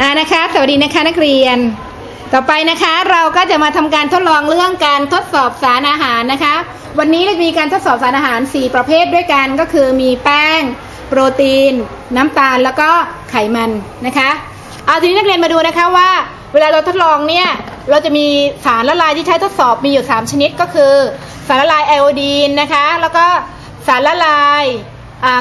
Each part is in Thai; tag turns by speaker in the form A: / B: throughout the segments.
A: อ่านะคะ สวัสดีนะคะนักเรียน ต่อไปนะคะเราก็จะมาทำการทดลองเรื่องการทดสอบสารอาหารนะคะ วันนี้เรามีการทดสอบสารอาหาร 4 ประเภทด้วยกันก็คือมีแป้ง โปรตีน น้ำตาลแล้วก็ไขมันนะคะเอาทีนี้นักเรียนมาดูนะคะว่า เวลาเราทดลองเนี่ยเราจะมีสารละลายที่ใช้ทดสอบมีอยู่ 3 ชนิดก็คือ สารละลายไอโอดีนนะคะ แล้วก็สารละลาย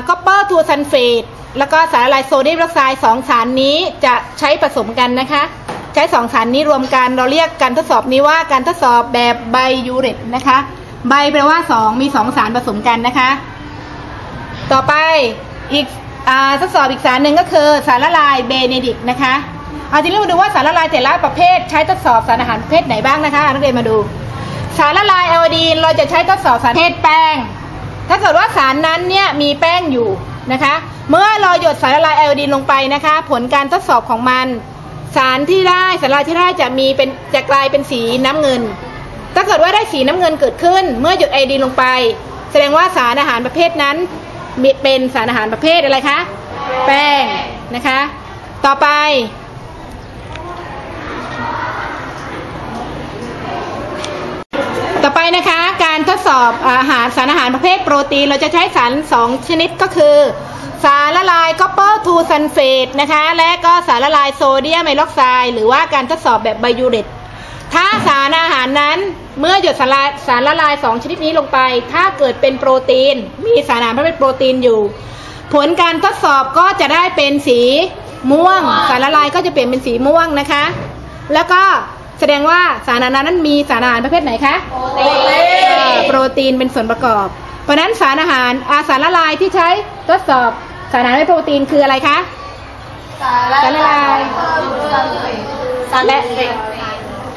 A: คอปเปอร์ทูซันเฟตแล้วก็สารละลายโซเดียมไดรอกไซด์สองสารนี้จะใช้ผสมกันนะคะ ใช้สองสารนี้รวมกันเราเรียกการทดสอบนี้ว่าการทดสอบแบบไบยูเรตนะคะไบแปลว่า2มี2สารผสมกันนะคะ ต่อไปอีกอาทดสอบอีกสารหนึ่งก็คือสารละลายเบเนดิกนะคะเอาทีนี้มาดูว่าสารละลายแต่ละประเภทใช้ทดสอบสารอาหารประเภทไหนบ้างนะคะนักเรียนมาดู สารละลายไอโอดีนเราจะใช้ทดสอบสารประเภทแป้ง ถ้าเกิดว่าสารนั้นเนี่ยมีแป้งอยู่นะคะ เมื่อเราหยดสารละลายไอโอดีนลงไปนะคะ ผลการทดสอบของมัน สารที่ได้สารละลายที่ได้จะมีเป็นจะกลายเป็นสีน้ำเงิน ถ้าเกิดว่าได้สีน้ำเงินเกิดขึ้น เมื่อหยดไอโอดีนลงไป แสดงว่าสารอาหารประเภทนั้นมีเป็นสารอาหารประเภทอะไรคะ แป้งนะคะ ต่อไป ต่อไปนะคะการท ดสอบอาหารสารอาหารประเภทโปรตีน เราจะใช้สาร 2 ชนิดก็คือ สารละลายคอปเปอร์ทูซันเฟตนะคะ และก็สารละลายโซเดียมไฮดรอกไซด์หรือว่าการทดสอบแบบไบยูเรตถ้าสารอาหารนั้นเมื่อหยดสารละสารละลาย 2 ชนิดนี้ลงไป ถ้าเกิดเป็นโปรตีน มีสารอาหารประเภทโปรตีนอยู่ ผลการทดสอบก็จะได้เป็นสีม่วง สารละลายก็จะเปลี่ยนเป็นสีม่วงนะคะ แล้วก็แสดงว่าสารอาหารนั้นมีสารอาหารประเภทไหนคะโปรตีน ตีนเป็นส่วนประกอบ เพราะฉะนั้นสารอาหารอาสารละลายที่ใช้ทดสอบสารอาหารประเภทโปรตีนคืออะไรคะ สารละลาย
B: สารละลาย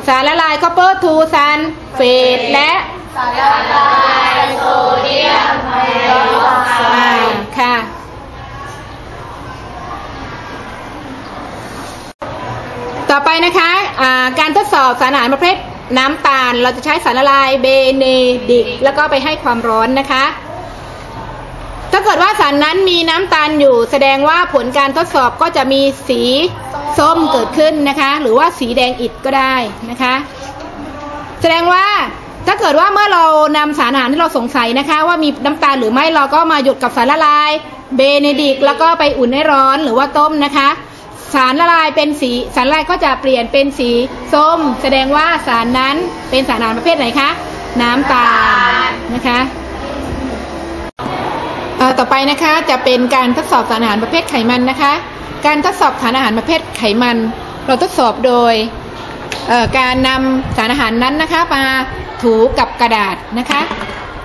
A: สารละลายคอปเปอร์ทูซันเฟตและ
B: สารละลายโซเดียมไฮดรอกไซ
A: อ่า
B: ด์
A: ค่ะต่อไปนะคะอ่าการทดสอบสารอาหารประเภท น้ำตาลเราจะใช้สารละลายเบเนดิกแล้วก็ไปให้ความร้อนนะคะ ถ้าเกิดว่าสารนั้นมีน้ำตาลอยู่ แสดงว่าผลการทดสอบก็จะมีสีส้มเกิดขึ้นนะคะ หรือว่าสีแดงอิฐก็ได้นะคะ แสดงว่าถ้าเกิดว่าเมื่อเรานำสารอาหารที่เราสงสัยนะคะ ว่ามีน้ำตาลหรือไม่เราก็มาหยดกับสารละลาย เบเนดิกแล้วก็ไปอุ่นให้ร้อนหรือว่าต้มนะคะ สารละลายเป็นสีสารละลายก็จะเปลี่ยนเป็นสีส้ม แสดงว่าสารนั้นเป็นสารอาหารประเภทไหนคะ น้ำตาลนะคะต่อไปนะคะจะเป็นการทดสอบสารอาหารประเภทไขมันนะคะ การทดสอบสารอาหารประเภทไขมัน เราทดสอบโดยการนำสารอาหารนั้นนะคะมาถูกับกระดาษนะคะ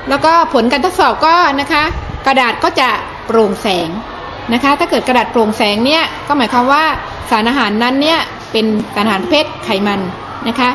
A: แล้วก็ผลการทดสอบก็นะคะ กระดาษก็จะโปร่งแสง นะคะ ถ้าเกิดกระดาษโปร่งแสงเนี่ยก็หมายความว่าสารอาหารนั้นเนี่ยเป็นสารอาหารประเภทไขมันนะคะ